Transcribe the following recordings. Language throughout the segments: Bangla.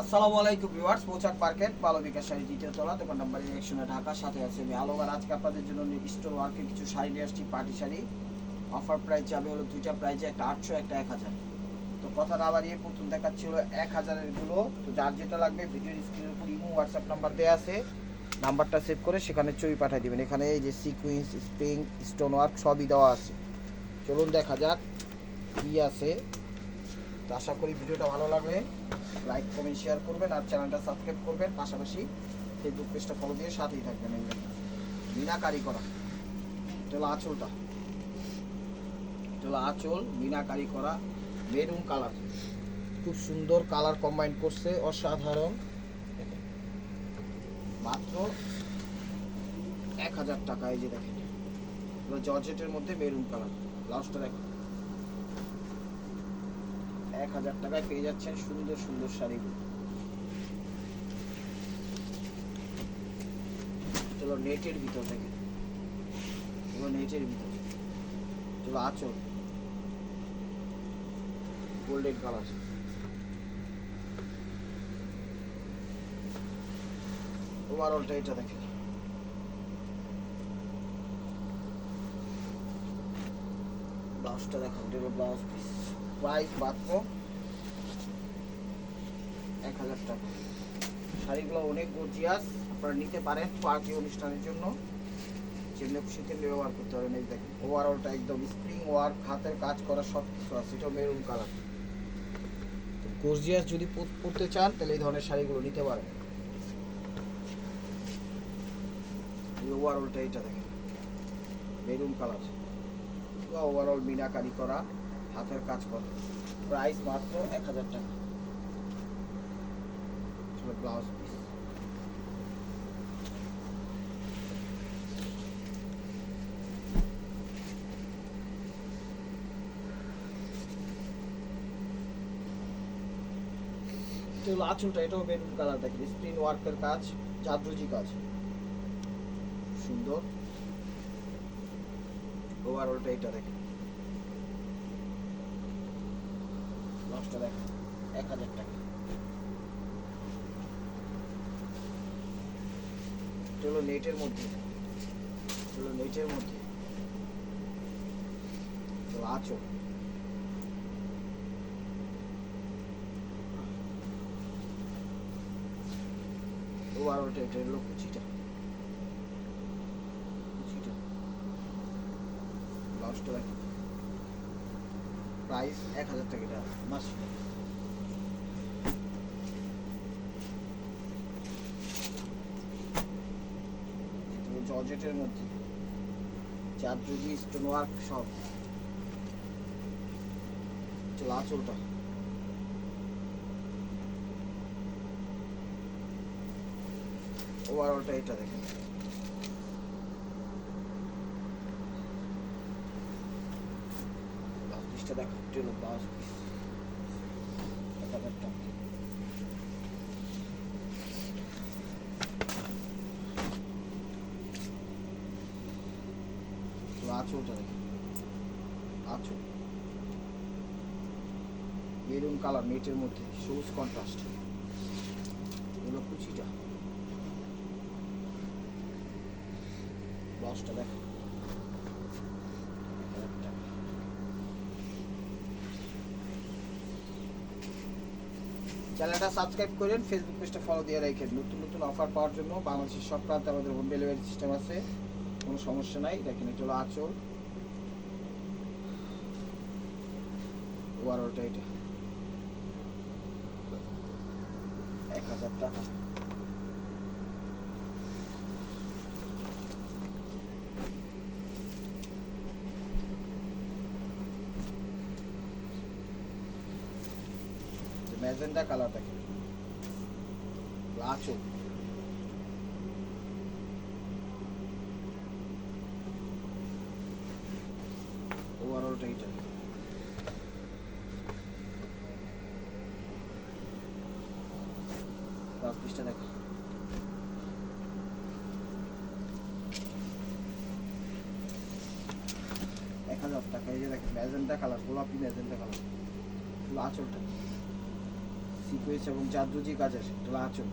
আসসালামু আলাইকুম ভিউয়ার্স পোশাক মার্কেট ভালো বিকাশ শাড়ি দ্বিতীয় তলা, দোকান নাম্বার একশনে ঢাকা, সাথে আছে আমি আলোবার আজকে আপনাদের জন্য স্টোর ওয়ার্কের কিছু শাড়ি নিয়ে আসছি, পার্টি শাড়ি। অফার প্রাইস যাবে হলো দুইটা প্রাইজে একটা আটশো, একটা এক হাজার। তো কথা না বাড়িয়ে প্রথম দেখাচ্ছি হলো এক হাজারেরগুলো। তো যার যেটা লাগবে, ভিডিওর স্ক্রিনের উপর ইমো হোয়াটসঅ্যাপ নাম্বার দেওয়া আছে। নাম্বারটা সেভ করে সেখানে ছবি পাঠিয়ে দিবেন। এখানে এই যে সিকুয়েন্স স্প্রিং স্টোন ওয়ার্ক সবই দেওয়া আছে। চলুন দেখা যাক কি আছে। তো আশা করি ভিডিওটা ভালো লাগবে লাইক কমেন্ট শেয়ার করবেন আর চ্যানেলটা সাবস্ক্রাইব করবেন। পাশাপাশি ফেসবুক পেজটা ফলো দিয়ে সাথেই থাকবেন এই। মিনাকারি করা এটা হলো আঁচলটা। হলো আঁচল মিনাকারি করা মেরুন কালার খুব সুন্দর কালার কম্বাইন করছে, অসাধারণ। মাত্র এক হাজার টাকা এই যে দেখেন। জর্জেটের মধ্যে মেরুন কালার ব্লাউজটা দেখেন এক হাজার টাকায় পেয়ে যাচ্ছেন সুন্দর সুন্দর শাড়িগুলো। চলো নেটের ভিতর থেকে। নেটের ভিতর। চলো আচল। গোল্ডেন কালার ওভারঅলটা এটা দেখেন। ব্লাউজটা দেখো ব্লাউজ পিস প্রাইস মাত্র এক হাজার টাকা। শাড়িগুলো অনেক গর্জিয়াস আপনারা নিতে পারেন পার্টি অনুষ্ঠানের জন্য। যেমনি খুশিতে ব্যবহার করতে পারেন, এই দেখেন। ওভারঅলটা একদম স্প্রিং ওয়ার্ক হাতের কাজ করা সব কিছু আছে, এটাও মেরুন কালার গর্জিয়াস যদি পরতে চান, তাহলে এই ধরনের শাড়িগুলো নিতে পারেন। ওভারঅলটা এটা দেখেন। মেরুন কালার ওভারঅল মিনাকারি করা। হাতের কাজ করা। প্রাইস মাত্র এক হাজার টাকা। ব্লাউজ পিস হলো আঁচলটা, এটাও বেলুন কালার দেখেন স্ক্রিন ওয়ার্কের কাজ জাদ্রজি কাজ। সুন্দর। ওভারঅলটা এটা দেখেন লসটা দেখেন এক হাজার টাকা। হলো নেটের মধ্যে। হলো নেটের মধ্যে। এটা হলো আঁচল ওভারঅলটা এটা হলো কুচিটা। কুচিটা। ব্লাউজটা প্রাইস এক হাজার টাকা এটা মাস। জর্জেটের মধ্যে। চার যদি স্টোন ওয়ার্ক সব চল আঁচলটা। ওভারঅলটা এটা দেখেন। দেখো। আঁচলটা দেখো আঁচল মেরুন কালার নেটের মধ্যে সবুজ কন্ট্রাস্ট এগুলো কুচিটা। ব্লাউজটা দেখো এক হাজার টাকা চ্যানেলটা সাবস্ক্রাইব করেন ফেসবুক পেজটা ফলো দিয়ে রাখেন। নতুন নতুন অফার পাওয়ার জন্য বাংলাদেশের সব প্রান্তে আমাদের হোম ডেলিভারি সিস্টেম আছে। কোনো সমস্যা নাই, দেখেন এটা হলো আঁচল। ওভারঅলটা এটা। এক হাজার টাকা। ম্যাজেন্ডা কালার দেখেন আঁচল ওভারঅলটা এটা ব্লাউজ পিসটা এক হাজার টাকা, এই যে দেখেন ম্যাজেন্টা কালার, গোলাপি ম্যাজেন্টা কালার। আঁচলটা সিকুয়েন্স এবং জাদরুজি কাজের এটা আঁচল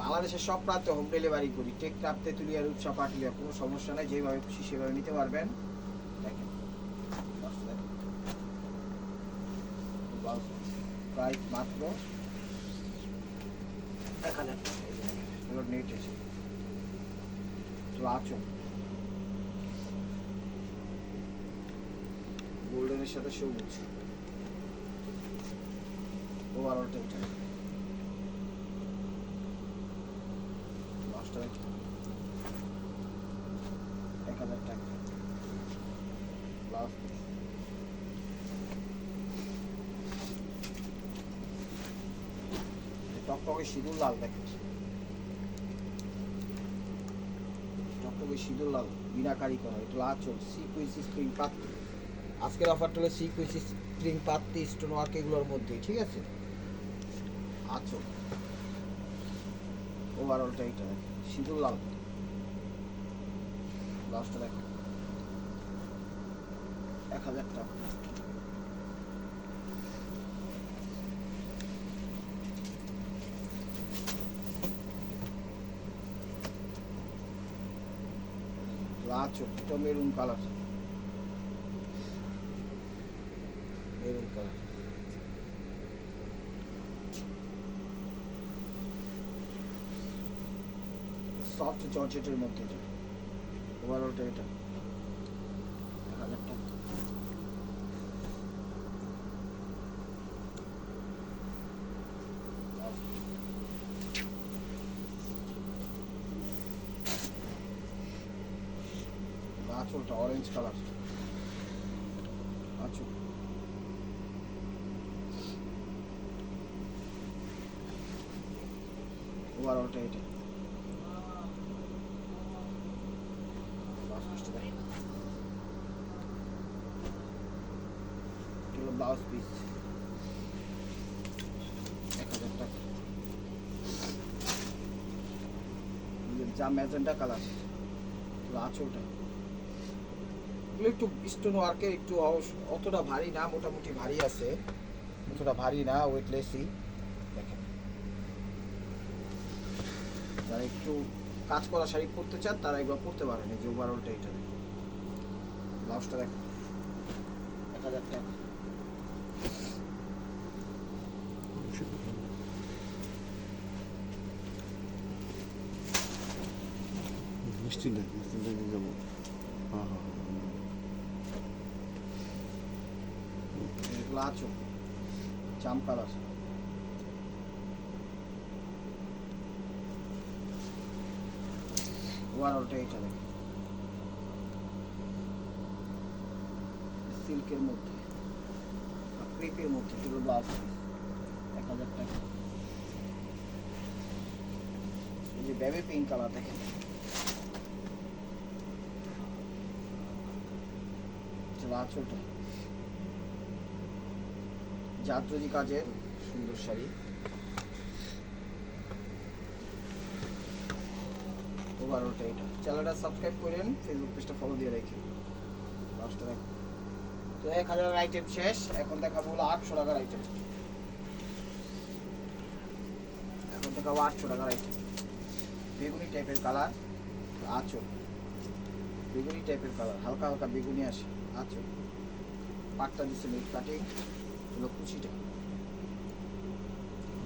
বাংলাদেশের সব প্রান্তে হোম ডেলিভারি করি। টেক কাপতে তুলিয়া রূপসা পাটলিয়া কোনো সমস্যা নেই যেভাবে খুশি সেভাবে নিতে পারবেন। দেখেন প্রাইস মাত্র এক হাজার। নেট এসে তো আচল সাথে সবুজ টকটকে সিঁদুর লাল দেখেন। টকটকে সিঁদুর লাল বিনাকারি করা এটা আচল সিকুইন্সি স্প্রিং পাত্র আজকের অফারটা হলো সিকুইন্সি স্প্রিং পাত্তি স্টোন ওয়ার্ক এগুলোর মধ্যে, ঠিক আছে? আচল ওভারঅলটা দেখেন সিঁদুর লাল। লাস্টটা দেখেন এক হাজার টাকা। লাচো এটা maroon colour maroon colour soft জর্জেটের মধ্যে এটা। ওভারঅলটা এটা। অরেঞ্জ কালার ওভারঅলটা এটা। ব্লাউজ পিস যা ম্যাজেন্টা কালার আঁচলটা। এগুলো একটু স্টোন ওয়ার্কের একটু অতটা ভারী না, মোটামুটি ভারী আছে। অতটা ভারী না ওয়েটলেসই দেখেন। যারা একটু কাজ করা শাড়ি পরতে চান, তারা এগুলো পরতে পারেন। এই যে ওভারঅলটা এটা। দেখেন ব্লাউজটা দেখেন। এক হাজার টাকা। মিষ্টি না মিষ্টি নিয়ে যাব হ্যাঁ হ্যাঁ হ্যাঁ এগুলো আছো জাম কালার ওভারঅলটা এটা দেখেন সিল্কের মধ্যে ক্রিপের মধ্যে এগুলো ব্লাউজ এক হাজার টাকা এই যে বেবি পিঙ্ক কালার দেখেন আঁচলটা যাত্রী কাজের সুন্দর শাড়ি। ওভারঅলটা এটা। চ্যানেলটা সাবস্ক্রাইব করেন ফেসবুক পেজটা ফলো দিয়ে রাখেন। দশটা দেখ তো এক হাজার আইটেম শেষ, এখন দেখাবো হলো আটশো টাকার আইটেম এখন দেখাবো আটশো টাকার আইটেম বেগুনি টাইপের কালার আঁচল। বেগুনি টাইপের কালার হালকা হালকা বেগুনি আসে। আঁচল পাটটা দিচ্ছে নেট কাটিং হলো কুচিটা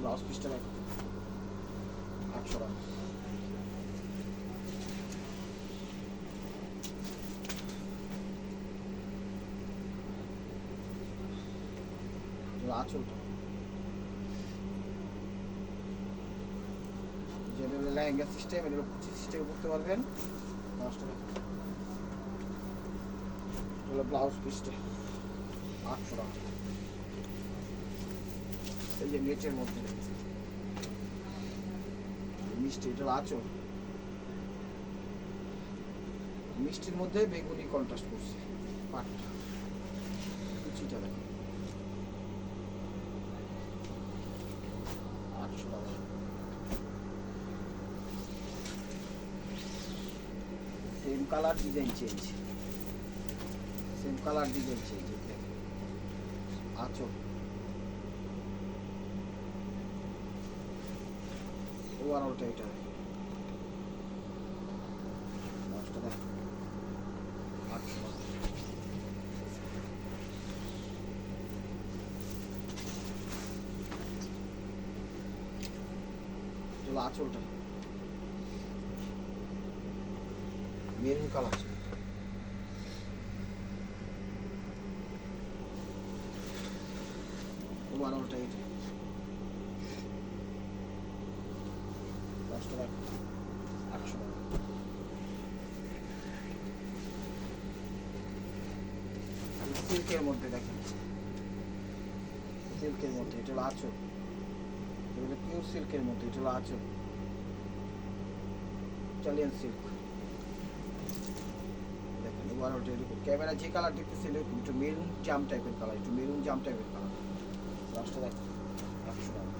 ব্লাউজ পিসটা দেখো আটশো টাকা। আঁচলটা যেটা লেহেঙ্গা সিস্টেম এটা কুচি সিস্টেম করতে পারবেন। দশটা টাকা। হলো ব্লাউজ পিসটা আটশো টাকা। এই যে নেটের মধ্যে। মিষ্টি, এটা আচর মিষ্টির মধ্যে বেগুনি কন্ট্রাস্ট করছে, পাটটা। কুচিটা আটশো টাকা। Same colour design change colour design change আঁচল। ওভারঅলটা এটা। আঁচলটা। মেরুন কালার আটশো টাকা সিল্কের মধ্যে এটা হলো আঁচল। পিওর সিল্কের মধ্যে, এটা হলো আঁচল। ইটালিয়ান সিল্ক দেখেন এরকম। ক্যামেরা যে কালার দেখতেছে একটু মেরুন জাম টাইপের কালার একটু মেরুন জাম টাইপের কালার দশটা দেখ একশো টাকা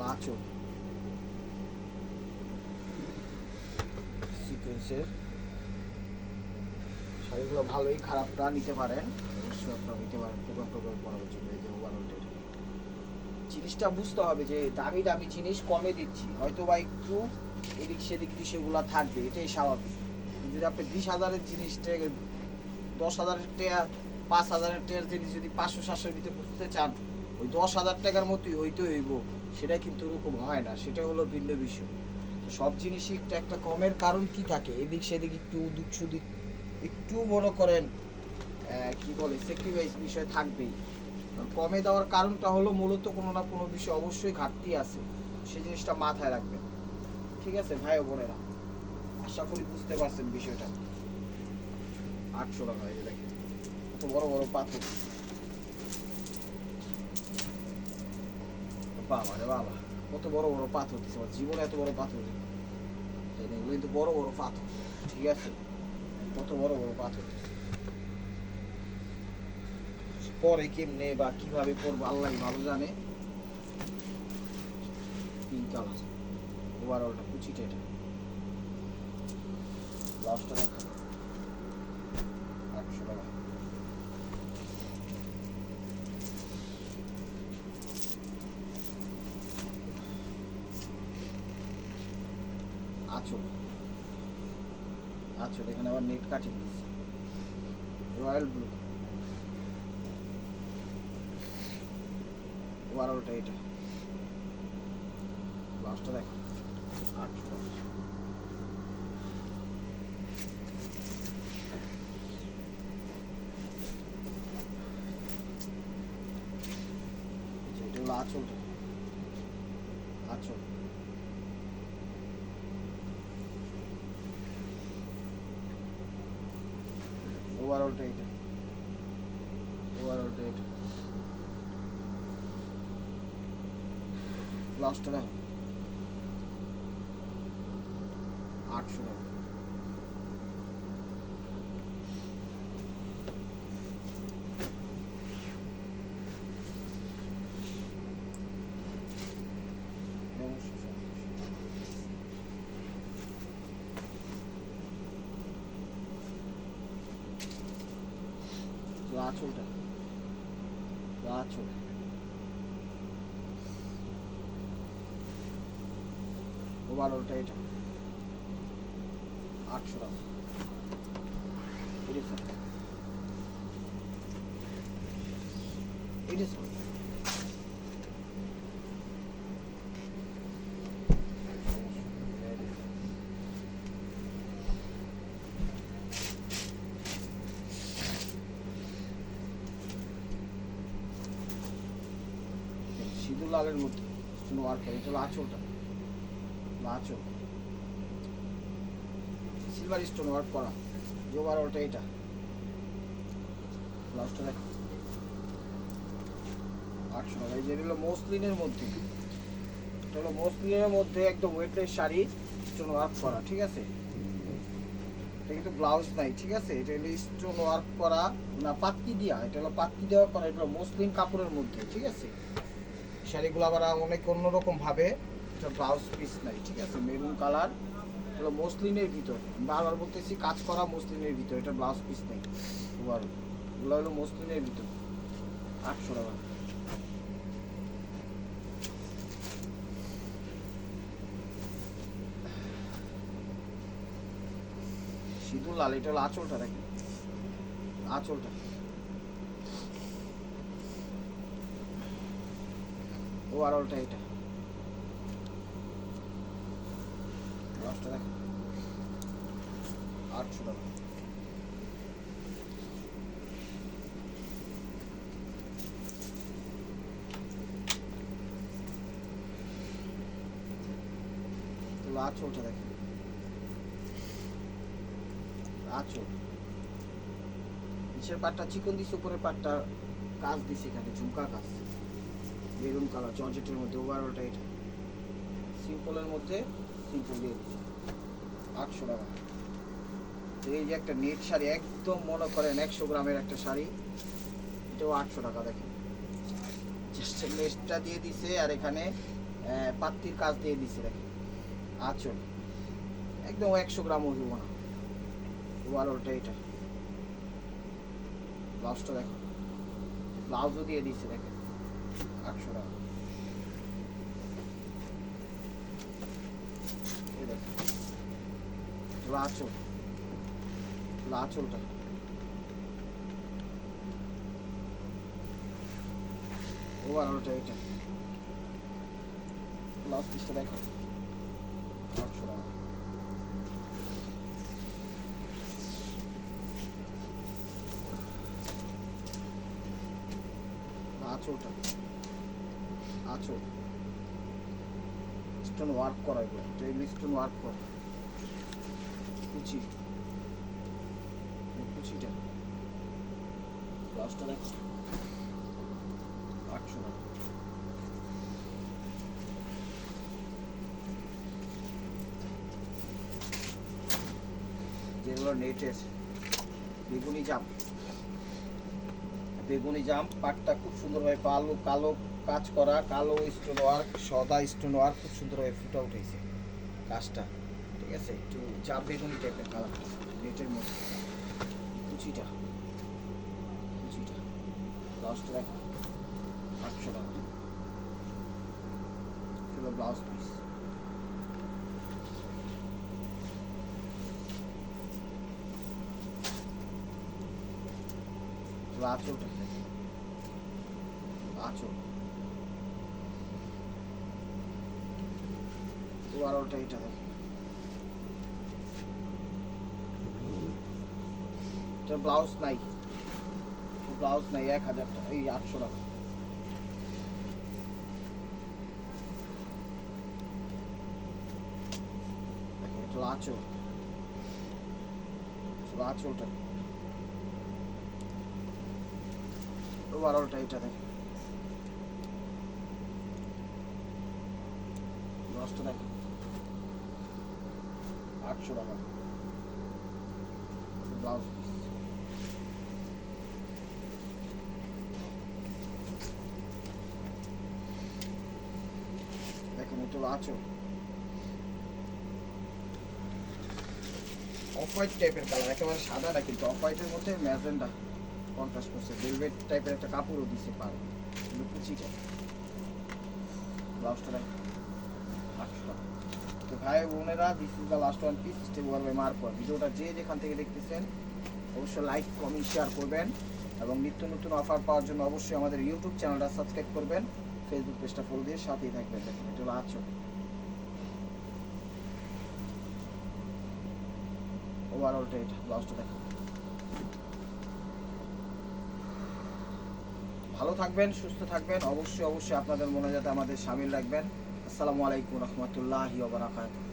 লাচো সিকোয়েন্সের শাড়িগুলো ভালোই খারাপটা নিতে পারেন। অবশ্যই আপনারা নিতে পারেন। প্রোগ্রাম টোগ্রাম করার জন্য এই যে ওভারঅলটের জিনিসটা বুঝতে হবে যে দামি দামি জিনিস কমে দিচ্ছি। হয়তো বা একটু এদিক সেদিক বিষয়গুলো থাকবে, এটাই স্বাভাবিক। যদি আপনি বিশ হাজারের জিনিসটা দশ হাজারের টেয়ার, পাঁচ হাজারের টেয়ার জিনিস যদি পাঁচশো, সাতশোর ভিতরে বুঝতে চান, ওই দশ হাজার টাকার মতোই হইতে হইব, সেটা কিন্তু ওরকম হয় না, সেটা হলো ভিন্ন বিষয়। সব জিনিসই একটা একটা কমের কারণ কি থাকে? এদিক সেদিক একটু উদিক সুদিক একটু মনে করেন কি বলে স্যাক্রিফাইস বিষয় থাকবেই। কমে দেওয়ার কারণটা হলো মূলত কোনো না কোনো বিষয় অবশ্যই ঘাটতি আছে, সেই জিনিসটা মাথায় রাখবেন। ঠিক আছে, ভাই ও বোনেরা। আশা করি বুঝতে পারছেন বিষয়টা। আটশো টাকা হয়ে যে দেখেন, কত বড় বড় পাথর। বাবা রে বাবা, কত বড় বড় পাথর দিচ্ছে জীবনে, এত বড় পাথর এগুলো কিন্তু বড় বড় পাথর, ঠিক আছে? কত বড় বড় পাথর। পরে কেমনে বা কীভাবে করব আল্লাহ ভালো জানে। পিঙ্ক কালার ওভারঅলটা এটা লাস্টটা দেখো একশো টাকা আঁচল এখানে আবার নেট কাটিং রয়্যাল ব্লু বারোটা এটা। লাস্টটা দেখো। আঁচলটা আঁচল ওভারঅলটা এটা ওভারঅলটা এটা লাস্টটা দেখো আটশো টাকা। আঁচলটা আঁচল ওভারঅলটা এটা। আটশো টাকা এটি স্যার এটি স্যার সিঁদুর লালের মধ্যে কোনো ওয়ার্ক করে এটা হলো আঁচলটা আঁচল সিলভার স্টোন ওয়ার্ক করা। জোবার ওটা এটা। লাস্টটা দেখো। আটশো টাকা এই যে হলো মসলিনের মধ্যে। এটা হলো মসলিনের মধ্যে একদম ওয়েটলেস শাড়ি স্টোন ওয়ার্ক করা, ঠিক আছে? এটা কিন্তু ব্লাউজ নাই, ঠিক আছে? এটা হলো স্টোন ওয়ার্ক করা, না পাত্তি দিয়া। এটা হলো পাত্তি দেওয়া করা, এটা মসলিন কাপড়ের মধ্যে, ঠিক আছে? শাড়িগুলো আবার অনেক অন্যরকম ভাবে। এটা ব্লাউজ পিস নাই, ঠিক আছে? Maroon colour. হলো মসলিনের ভিতর। বারবার বলতেছি কাজ করা মসলিনের ভিতর, এটা ব্লাউজ পিস নেই। ওভার এগুলো হলো মসলিনের ভিতর। আটশো টাকা। সিঁদুর লাল, এটা হলো আঁচলটা দেখেন আঁচলটা। ওভারঅলটা এটা। দশটা দেখেন। আটশো টাকা চিকন দিছে, উপরের পাটটা কাজ দিছে এখানে, ঝুমকা কাজ বেগুন কালার, জর্জেটের মধ্যে ওভারঅলটা এটা সিম্পলের মধ্যে সিম্পল দিয়ে দিচ্ছে আটশো টাকা। এই যে একটা নেট শাড়ি, একদম মনে করেন একশো গ্রামের একটা শাড়ি। এটাও আটশো টাকা, দেখেন। লেসটা দিয়ে দিছে আর এখানে পাত্তির কাজ দিয়ে দিছে, দেখেন। আঁচল। একদম একশো গ্রাম হইব না। ওভারঅলটা এটা। ব্লাউজটা দেখো ব্লাউজও দিয়ে দিচ্ছে দেখেন। আটশো টাকা এই দেখেন লাচল। লাচলটা। ওভারঅলটা এটা। ব্লাউজ পিসটা দেখো। আটশো টাকা। আঁচলটা। আঁচল। স্টোন ওয়ার্ক করা এগুলো। এটা স্টোন ওয়ার্ক করা। কুচি কুচিটা ব্লাউজটা দেখো। আটশো টাকা যেগুলো নেটের বেগুনি জাম। বেগুনি জাম, পাটটা খুব সুন্দরভাবে কালো কালো কাজ করা, কালো স্টোন ওয়ার্ক সদা স্টোন ওয়ার্ক খুব সুন্দরভাবে ফুটে উঠেছে কাজটা আছে একটু জাম বেগুনি টাইপের কালার নেটের মধ্যে। কুচিটা কুচিটা ব্লাউজটা দেখো। আটশো টাকা। ছিল ব্লাউজ পিস আঁচলটা আঁচল ওভারঅলটা এটা দেখো এটা ব্লাউজ নাই। ব্লাউজ নাই, এক হাজার টাকা, এই আটশো টাকা। আঁচল। আঁচলটা। ওভারঅলটা এটা দেখো। দশটা দেখো। আটশো টাকা। ব্লাউজ পিস দেখেন এটা হলো আঁচল অফ হোয়াইট টাইপের কালার একেবারে সাদা না কিন্তু অফ হোয়াইটের মধ্যে ম্যাজেন্ডা কন্ট্রাস্ট করছে। ভেলভেট টাইপের একটা কাপড়ও দিছে পার কিন্তু ব্লাউজটা দেখ তো ভাই বোনেরা this is the last one piece step war by marker ভিডিওটা যে যেখান থেকে দেখতেছেন, অবশ্যই লাইক কমেন্ট শেয়ার করবেন। এবং নিত্য নতুন অফার পাওয়ার জন্য অবশ্যই আমাদের ইউটিউব চ্যানেলটা সাবস্ক্রাইব করবেন। ফেসবুক পেজটা ফলো দিয়ে সাথেই থাকবেন। দেখুন, এটা হলো আচল রেট ব্লাউজটা দেখো। ভালো থাকবেন, সুস্থ থাকবেন। অবশ্যই অবশ্যই আপনাদের মনে যাতে আমাদের সামিল রাখবেন। আসসালামু আলাইকুম রহমতুল্লাহি ওবরাকাতুহ